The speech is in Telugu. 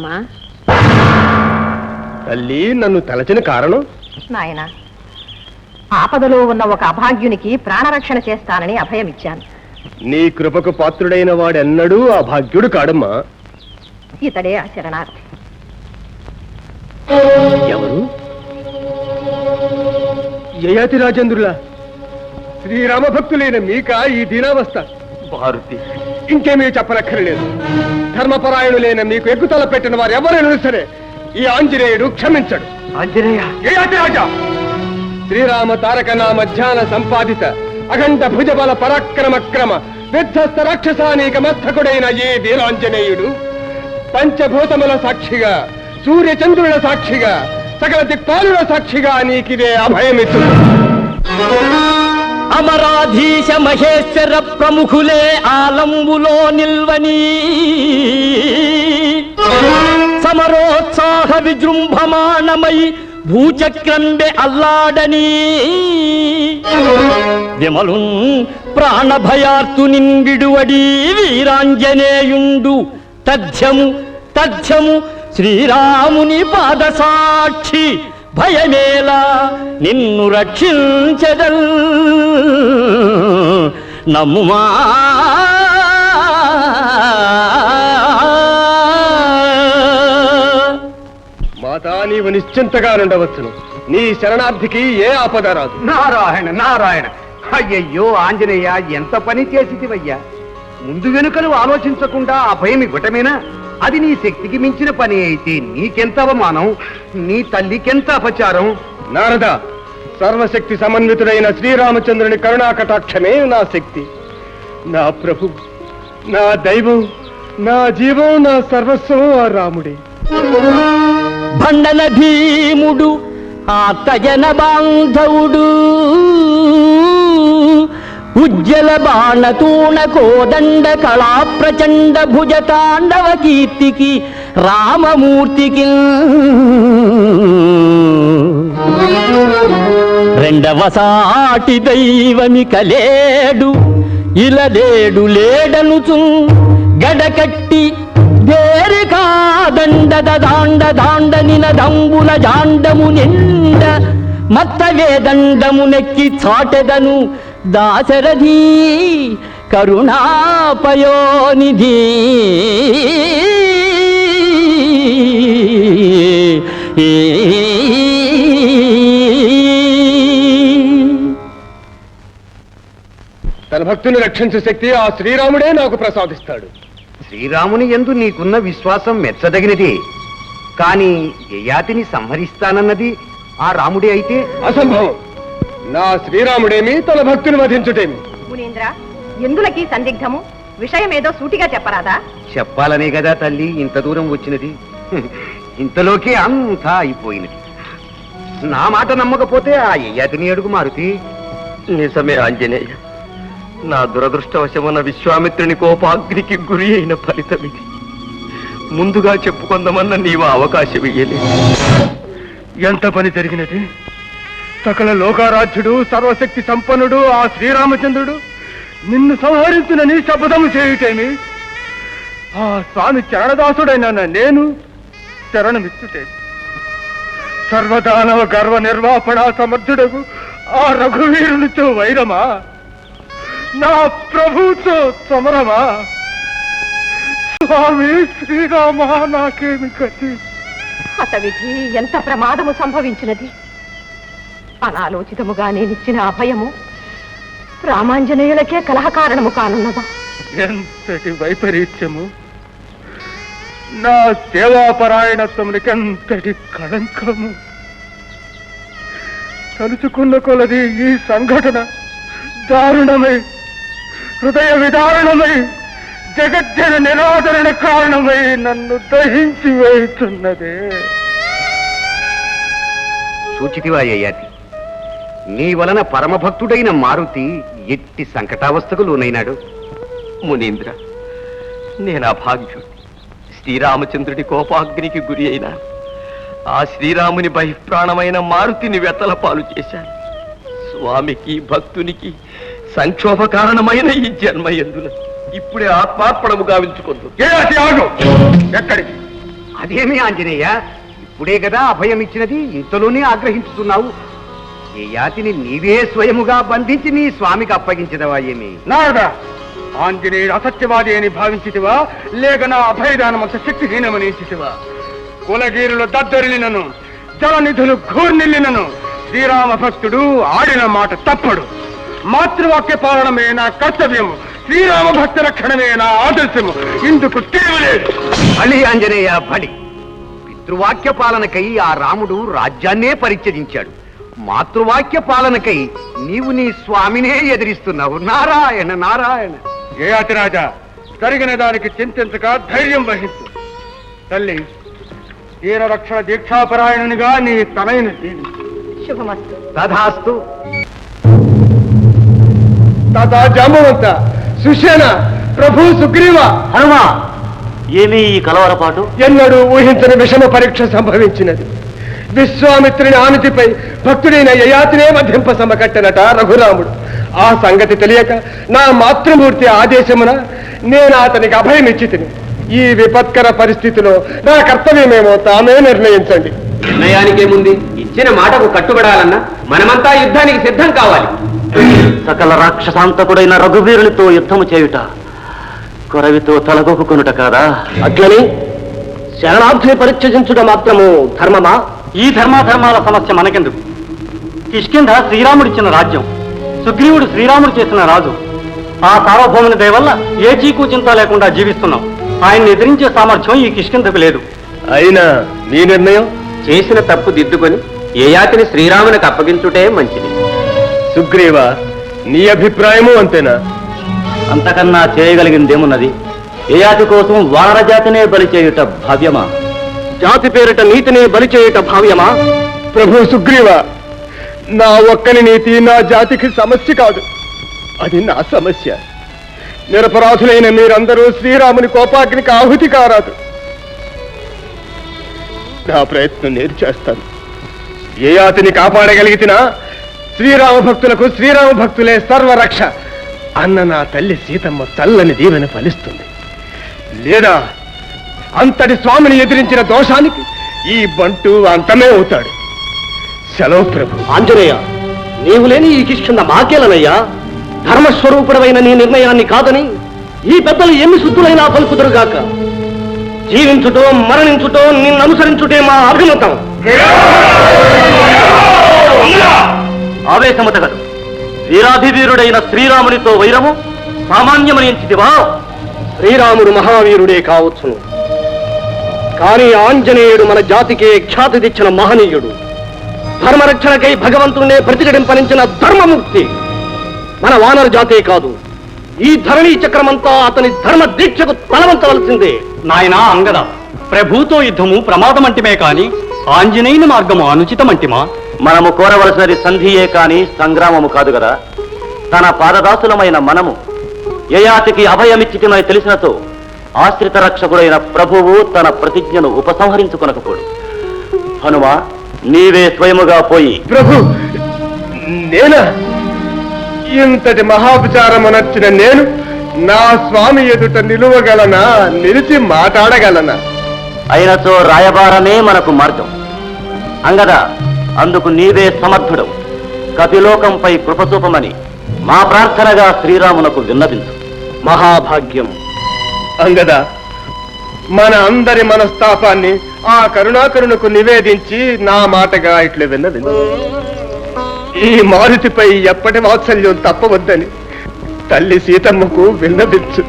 అమ్మా. తల్లి నన్ను తలచిన కారణం? నాయన ఆపదలో ఉన్న ఒక అభాగ్యునికి ప్రాణరక్షణ చేస్తానని అభయమిచ్చాను. నీ కృపకు పాత్రుడైన వాడెన్నడూ ఆ భాగ్యుడు కాడమ్మా. ఇతడే ఆ శరణార్థి ఎవరు? యయాతి రాజేంద్రుల? శ్రీరామ భక్తులైన మీక ఈ దీనావస్థ? భారతి. ఇంకేమీ చెప్పనక్కర్లేదు. ధర్మపరాయణులైన మీకు ఎక్కుతల పెట్టిన వారు ఎవరైనా సరే ఈ ఆంజనేయుడు క్షమించడు. ఆంజనేయ? శ్రీరామ తారక నామ ధ్యాన సంపాదిత అఖండ భుజబల పరాక్రమ క్రమ విధ్వస్త రాక్షసానీక మస్తకుడైన ఈ వీరాంజనేయుడు పంచభూతముల సాక్షిగా సూర్య చంద్రుల సాక్షిగా సకల దిక్పాలుల సాక్షిగా నీకిదే అభయమిచ్చు అమరాధీశ మహేశ్వర ప్రముఖులే ఆలంబులో నిల్వని. సమరోత్సాహ విజృంభమాణమై భూచక్రంబె అల్లాడని. విమలున్ ప్రాణభయార్తు నింబిడువడి వీరాంజనేయుండు. తథ్యము తథ్యము శ్రీరాముని పాదసాక్షి. భయమేలా నిన్ను రక్షించదల్. నమ్ముమా. మాతా నీవు నిశ్చింతగా నుండవచ్చును. నీ శరణార్థికి ఏ ఆపద రాదు. నారాయణ నారాయణ. అయ్యయ్యో ఆంజనేయ ఎంత పని చేసిటివయ్యా ముందు వెనుకలు ఆలోచించకుండా ఆ భయం ఇవ్వటమేనా అది నీ శక్తికి మించిన పని అయితే నీకెంత అవమానం? నీ తల్లికెంత అపచారం? నారద సర్వశక్తి సమన్వితుడైన శ్రీరామచంద్రుని కరుణా కటాక్షమే నా శక్తి. నా ప్రభు నా దైవం నా జీవం నా సర్వస్వం ఆ రాముడే. భండన భీముడు ఆతజన బాంధవుడు. ఉజ్జల బాణతూణ కోదండ కళా ప్రచండ భుజ తాండవ కీర్తికి రామమూర్తికి. రెండవ సాటి దైవమి కలేడు ఇలలేడు లేడనుచు గడకట్టి దేరి కాదండ దాండ దాండ నిన నినదంబుల జాండము నిండ మత్త వేదండము నెక్కి చాటెదను దాశరథి కరుణాపయోనిధి. తన భక్తుని రక్షించే శక్తి ఆ శ్రీరాముడే నాకు ప్రసాదిస్తాడు. శ్రీరాముని ఎందు నీకున్న విశ్వాసం మెచ్చదగినది. కాని యయాతిని సంహరిస్తానన్నది ఆ రాముడే అయితే అసంభవం. నా శ్రీరాముడేమి తన భక్తుని వధించుటేమి? మునీంద్ర ఎందులకి సందిగ్ధము? విషయమేదో సూటిగా చెప్పరాదా? చెప్పాలనే కదా తల్లి ఇంత దూరం వచ్చినది. ఇంతలోకే అంతా అయిపోయినది. నా మాట నమ్మకపోతే ఆ యయాతిని అడుగు మారుతి. నిజమే ఆంజనేయ. నా దురదృష్టవశమున విశ్వామిత్రుని కోపాగ్నికి గురి అయిన ఫలితం ఇది. ముందుగా చెప్పుకుందామన్న నీవు అవకాశం ఇయ్యలేదు. ఎంత పని జరిగినది? సకల లోకారాధ్యుడు సర్వశక్తి సంపన్నుడు ఆ శ్రీరామచంద్రుడు నిన్ను సంహరించునని శపథము చేయుటేమి? ఆ స్వామి చరణదాసుడైన నేను శరణమిచ్చుటే. సర్వదానవ గర్వ నిర్వాపణ సమర్థుడకు ఆ రఘువీరునితో వైరమా? నా ప్రభుతో సమరమా? స్వామి శ్రీరామ నాకేమి గతి? హత విధి ఎంత ప్రమాదము సంభవించినది? అనాలోచితముగా నేనిచ్చిన అభయము రామాంజనేయులకే కలహ కారణము కానున్నదా? ఎంతటి వైపరీత్యము? నా సేవాపరాయణత్వమునికి ఎంతటి కళంకము తలుచుకున్న కొలది ఈ సంఘటన దారుణమై హృదయ విదారుణమై జగజ్జన నిరాదరణ కారణమై నన్ను దహించి వేయుతున్నదే. సూచితివా యయాతి నీ వలన పరమభక్తుడైన మారుతి ఎట్టి సంకటావస్థకు లోనైనాడు. మునీంద్ర నేను అభాగ్యుడి. శ్రీరామచంద్రుడి కోపాగ్నికి గురి అయినా ఆ శ్రీరాముని బహిప్రాణమైన మారుతిని వెతల పాలు చేశాను. స్వామికి భక్తునికి సంక్షోభ కారణమైన ఈ జన్మ ఎందున ఇప్పుడే ఆత్మార్పణము గావించుకుందు. ఎక్కడికి? అదేమి ఆంజనేయ ఇప్పుడే కదా అభయం ఇచ్చినది ఇంతలోనే ఆగ్రహించుతున్నావు. ఏ యాతిని నీవే స్వయముగా బంధించి నీ స్వామికి అప్పగించదవా ఏమి? నారదా ఆంజనేయుడు అసత్యవాది అని భావించితివా? లేక నా అభయదానమంత శక్తిహీనమని ఇచ్చితివా కులగీరులు దద్దరిలినను జలనిధులు ఘూర్నిల్లినను శ్రీరామ భక్తుడు ఆడిన మాట తప్పడు. మాతృవాక్య పాలనమే నా కర్తవ్యము శ్రీరామ భక్త రక్షణమే నా ఆదర్శము ఇందుకు తీరలేదు. బలి ఆంజనేయ బలి పితృవాక్య పాలనకై ఆ రాముడు రాజ్యాన్నే పరిత్యజించాడు. మాతృవాక్య పాలనకై నీవు నీ స్వామినే ఎదిరిస్తున్నావు. నారాయణ నారాయణ. ఏ అతిరాజా జరిగిన దానికి చింతించక ధైర్యం వహించు. తల్లి తీర రక్షణ దీక్షాపరాయణునిగా నీ దీవించు. శుభమస్తు. తథాస్తు తాత జాంబవంత సుషేణ ప్రభు సుగ్రీవ హనుమా. ఏమీ ఈ కలవరపాటు? ఎన్నడూ ఊహించని విషమ పరీక్ష సంభవించినది. విశ్వామిత్రుని ఆనతిపై భక్తుడైన యయాతినే మధ్యంప సమకట్టనట రఘురాముడు. ఆ సంగతి తెలియక నా మాతృమూర్తి ఆదేశమున నేను అతనికి అభయం ఇచ్చి తిని ఈ విపత్కర పరిస్థితిలో నా కర్తవ్యమేమో తామే నిర్ణయించండి. నిర్ణయానికేముంది ఇచ్చిన మాటకు కట్టుబడాలన్నా మనమంతా యుద్ధానికి సిద్ధం కావాలి. సకల రాక్షసాంతకుడైన రఘువీరునితో యుద్ధము చేయుట కొరవితో తలగొక్కుకొనుట కాదా? అట్లని శరణార్థిని పరిత్యజించుట మాత్రము ధర్మమా? ఈ ధర్మాధర్మాల సమస్య మనకెందుకు? కిష్కింధ శ్రీరాముడిచ్చిన రాజ్యం. సుగ్రీవుడు శ్రీరాముడు చేసిన రాజు. ఆ సార్వభౌముని దయ వల్ల ఏ చీకు చింత లేకుండా జీవిస్తున్నాం. ఆయన్ని ఎదిరించే సామర్థ్యం ఈ కిష్కింధకు లేదు. అయినా నీ నిర్ణయం? చేసిన తప్పు దిద్దుకొని ఏ యాతిని శ్రీరామునికి అప్పగించుటే మంచిది. సుగ్రీవ నీ అభిప్రాయము అంతేనా? అంతకన్నా చేయగలిగిందేమున్నది? ఏయాతి కోసం వానర జాతినే బలి చేయుట భావ్యమా? జాతి పేరిట నీతిని బలి చేయుట భావ్యమా? ప్రభు సుగ్రీవ నా ఒక్కని నీతి నా జాతికి సమస్య కాదు. అది నా సమస్య. నిరపరాధులైన మీరందరూ శ్రీరాముని కోపాగ్నికి ఆహుతి కారాదు. నా ప్రయత్నం నేను చేస్తాను. ఏ యాతిని కాపాడగలిగితేనా శ్రీరామ భక్తులకు శ్రీరామ భక్తులే సర్వరక్ష. అన్న నా తల్లి సీతమ్మ చల్లని దీవెన ఫలిస్తుంది. లేదా అంతటి స్వామిని ఎదిరించిన దోషానికి ఈ బంటు అంతమే అవుతాడు. సెలవు ప్రభు. ఆంజనేయ నీవు లేని ఈ కిష్కింద మాకేలనయ్యా? ధర్మస్వరూపుడమైన నీ నిర్ణయాన్ని కాదని ఈ పెద్దలు ఎన్ని శుద్ధులైనా పలుకుదురుగాక. జీవించుటో మరణించుటో నిన్ను అనుసరించుటే మా అభిమతం. ఆవేశముతగదు. వీరాధివీరుడైన శ్రీరామునితో వైరము సామాన్యమనించిదివా శ్రీరాముడు మహావీరుడే కావచ్చును. కానీ ఆంజనేయుడు మన జాతికే ఖ్యాతి తెచ్చిన మహనీయుడు. ధర్మరక్షణకై భగవంతుడినే ప్రతిఘటింపనించిన ధర్మమూర్తి మన వానర జాతే కాదు. ఈ ధరణి చక్రమంతా అతని ధర్మ దీక్షకు తలవంచవలసిందే. నాయనా అంగద ప్రభుతో యుద్ధము ప్రమాదమంటిమే కాని ఆంజనేయుని మార్గము అనుచితమంటిమా? మనము కోరవలసినది సంధియే కాని సంగ్రామము కాదు కదా తన పాదదాసులమైన మనము యయాతికి అభయమిచ్చితిమని తెలిసినతో ఆశ్రిత రక్షకుడైన ప్రభువు తన ప్రతిజ్ఞను ఉపసంహరించుకొనకపోడు. హనుమా నీవే స్వయముగా పోయి. ప్రభు నేనా? ఇంతటి మహాపచారము నచ్చిన నేను నా స్వామి ఎదుట నిలువగలనా? నిలిచి మాట్లాడగలనా? అయినచో రాయబారమే మనకు మార్గం. అంగద అందుకు నీవే సమర్థుడవు కపిలోకంపై కృపచూపమని మా ప్రార్థనగా శ్రీరామునకు విన్నవించు. మహాభాగ్యం. అంగదా మన అందరి మనస్తాపాన్ని ఆ కరుణాకరుణకు నివేదించి నా మాటగా ఇట్లు విన్నది. ఈ మారుతిపై ఎప్పటి వాత్సల్యం తప్పవద్దని తల్లి సీతమ్మకు విన్నవించు